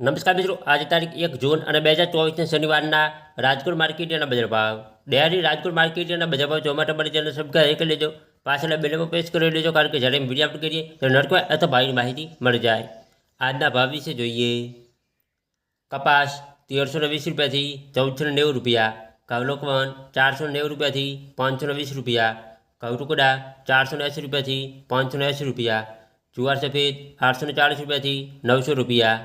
નમસ્કાર મિત્રો આજે તારીખ એક જૂન અને બે હજાર ચોવીસના શનિવારના રાજકોટ માર્કેટના બજાર ભાવ ડેરી રાજકોટ માર્કેટના બજાર ભાવ જોવા માટે મારી ચેનલ સબસ્ક્રાઈબ કરી લેજો પાછળના બેલમાં પ્રેસ કરી લેજો કારણ કે જ્યારે વિડીયો અપલોડ કરીએ તો નડકવા અથવા ભાવની માહિતી મળી જાય આજના ભાવ વિશે જોઈએ કપાસ તેરસો ને વીસ રૂપિયાથી ચૌદસો ને નેવું રૂપિયા કવલોકવન ચારસો ને નેવું રૂપિયાથી પાંચસો ને વીસ રૂપિયા કવટુકડા ચારસો ને એંસી રૂપિયાથી પાંચસો ને એંસી રૂપિયા જુવાર સફેદ આઠસો ને ચાળીસ રૂપિયાથી નવસો રૂપિયા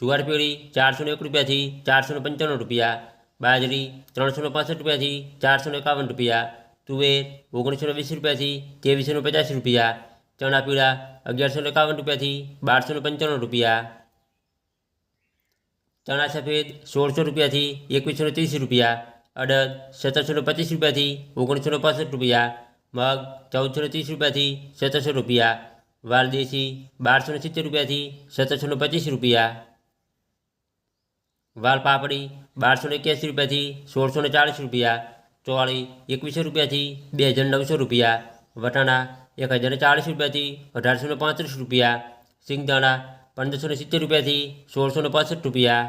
જુવાર પેઢી ચારસો ને એક રૂપિયાથી ચારસો ને પંચાણું રૂપિયા બાજરી ત્રણસો ને પાસઠ રૂપિયાથી ચારસો ને એકાવન રૂપિયા તુવેર ઓગણીસો ને વીસ રૂપિયાથી ત્રેવીસો ને પચાસ રૂપિયા ચણા પીળા અગિયારસો ને એકાવન રૂપિયાથી બારસો ને પંચાણું રૂપિયા ચણા સફેદ સોળસો રૂપિયાથી એકવીસો ને ત્રીસ રૂપિયા અડદ સત્તરસો ને પચીસ રૂપિયાથી ઓગણીસો ને પાસઠ રૂપિયા મગ ચૌદસો ને ત્રીસ રૂપિયાથી સત્તરસો રૂપિયા વાલદેશી બારસો ને સિત્તેર રૂપિયાથી સત્તરસો ને પચીસ રૂપિયા વાલ પાપડી બારસો ને એક્યાસી રૂપિયાથી સોળસો ને ચાળીસ રૂપિયા ચોળી એકવીસો રૂપિયાથી બે હજાર નવસો રૂપિયા વટાણા એક હજાર ને ચાળીસ રૂપિયાથી અઢારસો ને પાંત્રીસ રૂપિયા સિંગદાણા પંદરસો ને સિત્તેર રૂપિયાથી સોળસો ને પાસઠ રૂપિયા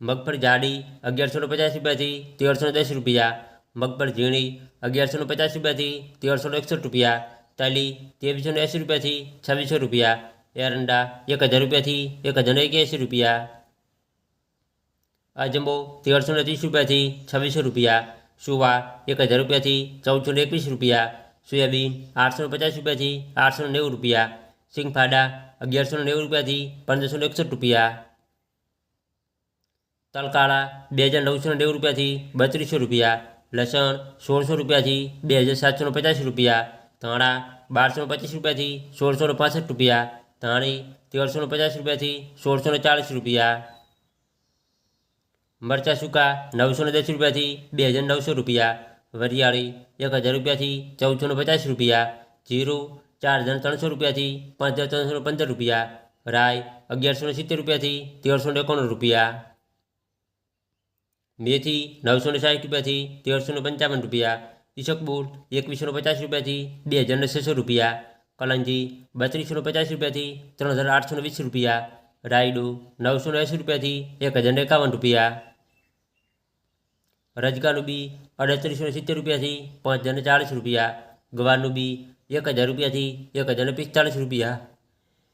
મગફળી જાડી અગિયારસો ને પચાસ રૂપિયાથી તેરસો ને દસ રૂપિયા મગફળી ઝીણી અગિયારસો ને પચાસ રૂપિયાથી તેરસો ને એકસઠ રૂપિયા તલી ત્રેવીસો ને એંસી રૂપિયાથી છવ્વીસો રૂપિયા એરંડા એક હજાર રૂપિયાથી એક હજાર ને એક્યાસી રૂપિયા અજંબો તેરસો ને ત્રીસ રૂપિયાથી છવ્વીસો રૂપિયા સુવા એક હજાર રૂપિયાથી ચૌદસો ને એકવીસ રૂપિયા સોયાબીન આઠસો ને પચાસ રૂપિયાથી આઠસો ને નેવું રૂપિયા સિંગફાડા અગિયારસો ને નેવું રૂપિયાથી પંદરસો ને એકસઠ રૂપિયા તલકાળા બે હજાર નવસો ને નેવું રૂપિયાથી બત્રીસો રૂપિયા લસણ સોળસો રૂપિયાથી બે હજાર સાતસો ને પચાસ રૂપિયા ધાણા બારસો ને પચીસ રૂપિયાથી સોળસો ને પાસઠ રૂપિયા ધાણી તેરસો ને પચાસ રૂપિયાથી સોળસો ને ચાળીસ રૂપિયા મરચાં સૂકા નવસો ને દસ રૂપિયાથી બે હજાર નવસો રૂપિયા વરિયાળી એક હજાર રૂપિયાથી ચૌદસો ને પચાસ રૂપિયા જીરું ચાર હજાર ત્રણસો રૂપિયાથી પાંચ હજાર ત્રણસો ને પંદર રૂપિયા રાય અગિયારસો ને સિત્તેર રૂપિયાથી તેરસો ને એકાણું રૂપિયા મેથી નવસો ને સાઠ રૂપિયાથી તેરસો ને પંચાવન રૂપિયા ઈશકબુલ એકવીસો ને પચાસ રૂપિયાથી બે હજાર ને છસો રૂપિયા કલંજી બત્રીસો પચાસ રૂપિયાથી ત્રણ હજાર આઠસો વીસ રૂપિયા. રાયડું, નવસો એંસી રૂપિયાથી એક હજાર એકાવન રૂપિયા. રજગાનું બી અડત્રીસો સિત્તેર રૂપિયાથી પાંચ હજાર ચાલીસ રૂપિયા. ગવારનું બી એક હજાર રૂપિયાથી એક હજાર પિસ્તાળીસ રૂપિયા.